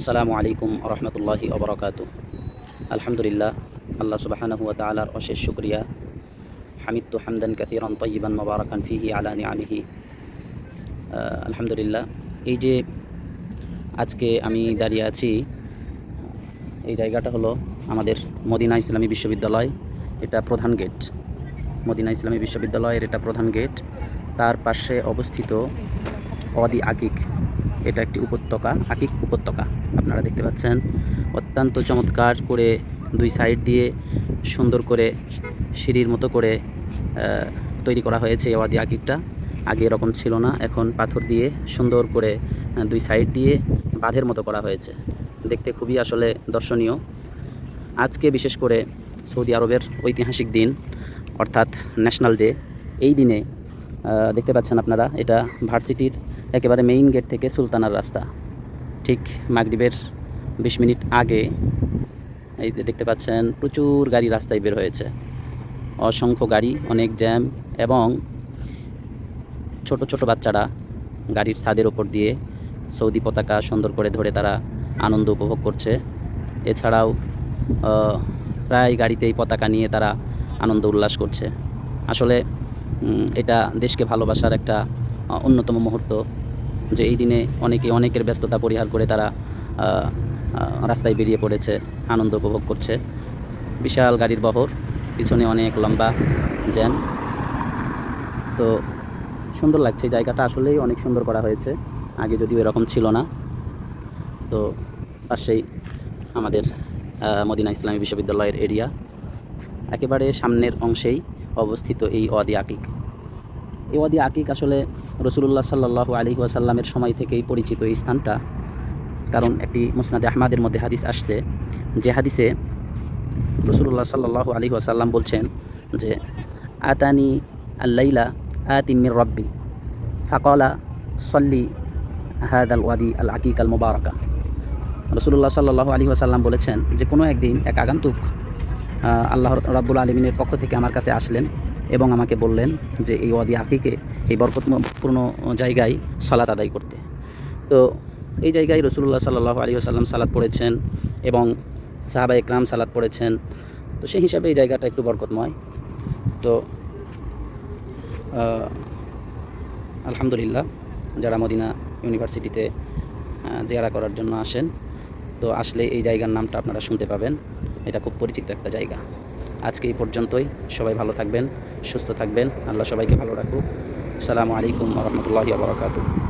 আসসালামু আলাইকুম রহমতুল্লাহি অবরকাত আলহামদুলিল্লাহ আল্লাহ সুবাহানহু ওয়া তাআলার অশেষ শুক্রিয়া। হামিদতু হামদান কাসীরান তয়্যিবান মুবারাকান ফিহি আলা নিআমিহি। আহ, আলহামদুলিল্লাহ এই যে আজকে আমি দাঁড়িয়ে আছি এই জায়গাটা হলো আমাদের মদিনা ইসলামী বিশ্ববিদ্যালয়। এটা প্রধান গেট। মদিনা ইসলামী বিশ্ববিদ্যালয়ের এটা প্রধান গেট। তার পাশে অবস্থিত অদি আকিক। এটা একটি উপত্যকা, আকিক উপত্যকা, আপনারা দেখতে পাচ্ছেন। অত্যন্ত চমৎকার করে দুই সাইড দিয়ে সুন্দর করে সিঁড়ির মতো করে তৈরি করা হয়েছে ওয়াদি আকিকটা। আগে এরকম ছিল না, এখন পাথর দিয়ে সুন্দর করে দুই সাইড দিয়ে বাঁধের মতো করা হয়েছে। দেখতে খুবই আসলে দর্শনীয়। আজকে বিশেষ করে সৌদি আরবের ঐতিহাসিক দিন, অর্থাৎ ন্যাশনাল ডে। এই দিনে দেখতে পাচ্ছেন আপনারা, এটা ভার্সিটির একেবারে মেইন গেট থেকে সুলতানার রাস্তা। ঠিক মাগরিবের বিশ মিনিট আগে এই দেখতে পাচ্ছেন, প্রচুর গাড়ি রাস্তায় বের হয়েছে। অসংখ্য গাড়ি, অনেক জ্যাম এবং ছোট ছোট বাচ্চারা গাড়ির ছাদের ওপর দিয়ে সৌদি পতাকা সুন্দর করে ধরে তারা আনন্দ উপভোগ করছে। এছাড়াও প্রায় গাড়িতেই পতাকা নিয়ে তারা আনন্দ উল্লাস করছে। আসলে এটা দেশকে ভালোবাসার একটা অন্যতম মুহূর্ত। যে এই দিনে অনেকে অনেকের ব্যস্ততা পরিহার করে তারা রাস্তায় বেরিয়ে পড়েছে, আনন্দ উপভোগ করছে। বিশাল গাড়ির বহর, পিছনে অনেক লম্বা জ্যাম। তো সুন্দর লাগছে জায়গাটা আসলেই অনেক সুন্দর করা হয়েছে। আগে যদিও এরকম ছিল না। তো পাশেই আমাদের মদিনা ইসলামী বিশ্ববিদ্যালয়ের এরিয়া। একেবারে সামনের অংশেই অবস্থিত এই ওয়াদি আকিক ওয়াদি আকিক আসলে রসুল্লাহ সাল্লাহ আলী ওয়াসাল্লামের সময় থেকেই পরিচিত এই স্থানটা। কারণ একটি মুসনাদে আহমাদের মধ্যে হাদিস আসছে যে হাদিসে রসুল্লাহ সাল্লাহ আলী ওয়াসাল্লাম বলছেন যে, আতানি আল্লাইলা আতিমির রব্বি, ফাকলা সল্লি হাদ আল ওয়াদি আল আকিক আল মুবারকা রসুল্লাহ সাল্লাহ আলী ওয়াসাল্লাম বলেছেন যে, কোনো একদিন এক আগন্তুক আল্লাহ রাব্বুল আলমিনের পক্ষ থেকে আমার কাছে আসলেন এবং আমাকে বললেন যে এই ওয়াদি আকিকে এই বরকতপূর্ণ জায়গায় সালাত আদায় করতে। তো এই জায়গায় রসুল্লাহ সাল্লাহ আলী আসাল্লাম সালাদ পড়েছেন এবং সাহাবা একরাম সালাদ পড়েছেন। তো সেই হিসাবে এই জায়গাটা একটু বরকতময়। তো আলহামদুলিল্লাহ যারা মদিনা ইউনিভার্সিটিতে জিয়ারা করার জন্য আসেন, তো আসলে এই জায়গার নামটা আপনারা শুনতে পাবেন। এটা খুব পরিচিত একটা জায়গা। আজকে এই পর্যন্তই। সবাই ভালো থাকবেন, সুস্থ থাকবেন। আল্লাহ সবাইকে ভালো রাখুক। আসসালামু আলাইকুম রহমতুল্লাহি বারকাতু